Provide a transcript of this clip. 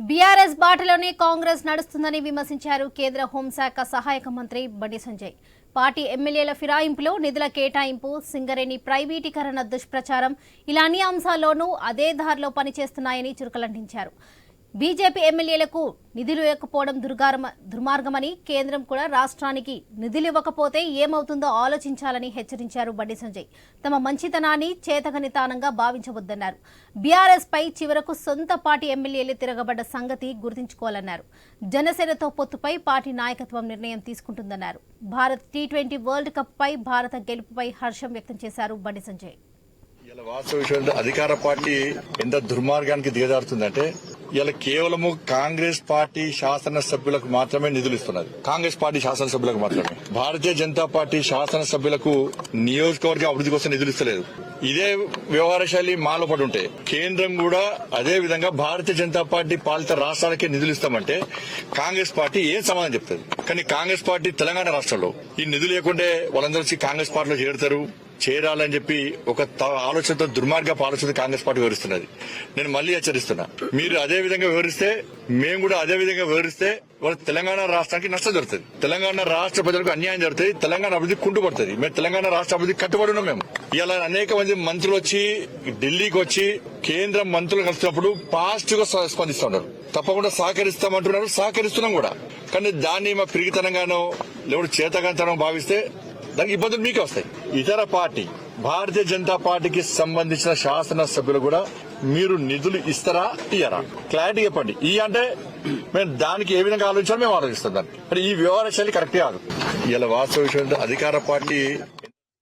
BRS బాటలోనే కాంగ్రెస్ నడుస్తుందని విమర్శించారు కేంద్ర హోంశాఖ సహాయక మంత్రి బండి సంజయ్. పార్టీ ఎమ్మెల్యేల ఫిరాయింపులు నిధుల కేటాయింపు సింగరేణి ప్రైవేటీకరణ దుష్ప్రచారం ఇలా అన్ని అంశాల్లోనూ అదే దారిలో పనిచేస్తున్నాయని చురుకలంటించారు. బీజేపీ ఎమ్మెల్యేలకు నిధులు ఇవ్వకపోవడం దుర్గారమ దుర్మార్గమని కేంద్రం కూడా రాష్ట్రానికి నిధులు ఇవ్వకపోతే ఏమవుతుందో ఆలోచించాలని హెచ్చరించారు బండి సంజయ్. తమ మంచితనాన్ని చేతగనితానంగా భావించవద్దన్నారు. బీఆర్ఎస్ పై చివరకు సొంత పార్టీ ఎమ్మెల్యేలు తిరగబడ్డ సంగతి గుర్తుంచుకోవాలన్నారు. జనసేనతో పొత్తుపై పార్టీ నాయకత్వం నిర్ణయం తీసుకుంటుందన్నారు. Bharat T twenty world cup పై భారత గెలుపుపై హర్షం వ్యక్తం చేశారు బండి సంజయ్. అధికార పార్టీ ఎంత దుర్మార్గానికి దిగజారుతుందంటే ఇలా కేవలము కాంగ్రెస్ పార్టీ శాసనసభ్యులకు మాత్రమే నిధులు ఇస్తున్నది. కాంగ్రెస్ పార్టీ శాసనసభ్యులకు మాత్రమే. భారతీయ జనతా పార్టీ శాసనసభ్యులకు నియోజకవర్గ అభివృద్ధి కోసం నిధులు ఇస్తలేదు. ఇదే వ్యవహార శైలి మాలో పడి ఉంటే కేంద్రం కూడా అదే విధంగా భారతీయ జనతా పార్టీ పాలిత రాష్ట్రాలకే నిధులు ఇస్తామంటే కాంగ్రెస్ పార్టీ ఏం సమాధానం చెప్తుంది? కానీ కాంగ్రెస్ పార్టీ తెలంగాణ రాష్ట్రంలో ఈ నిధులు లేకుంటే వాళ్ళందరూ కాంగ్రెస్ పార్టీలో చేరుతారు. చేరాలని చెప్పి ఒక ఆలోచనతో దుర్మార్గపు ఆలోచన కాంగ్రెస్ పార్టీ వివరిస్తున్నది నేను మళ్ళీ హెచ్చరిస్తున్నా. మీరు అదే విధంగా వివరిస్తే మేము కూడా అదే విధంగా వివరిస్తే వాళ్ళ తెలంగాణ రాష్ట్రానికి నష్టం జరుగుతుంది. తెలంగాణ రాష్ట్ర ప్రజలకు అన్యాయం జరుగుతుంది తెలంగాణ అభివృద్ధి కుంటుపడుతుంది. మేము తెలంగాణ రాష్ట్ర అభివృద్ధి కట్టుబడి ఉన్నాం మేము. ఇలా అనేక మంది మంత్రులు వచ్చి ఢిల్లీకి వచ్చి కేంద్ర మంత్రులు కలిసినప్పుడు పాజిటివ్గా స్పందిస్తున్నారు తప్పకుండా సహకరిస్తామంటున్నారు సహకరిస్తున్నాం కూడా. కానీ దాన్ని మా పిరిగితనంగానో లేకపోతే చేతకంతనం భావిస్తే దానికి ఇబ్బందులు మీకే వస్తాయి. ఇతర పార్టీ భారతీయ జనతా పార్టీకి సంబంధించిన శాసన సభ్యులు కూడా మీరు నిధులు ఇస్తారా ఇయ్యరా క్లారిటీ చెప్పండి. ఈ అంటే మేము దానికి ఏ విధంగా ఆలోచించాలో మేము ఆలోచిస్తాం దాన్ని. ఈ వ్యవహార శైలి కరెక్ట్ కాదు. ఇలా వాస్తవ విషయం అధికార పార్టీ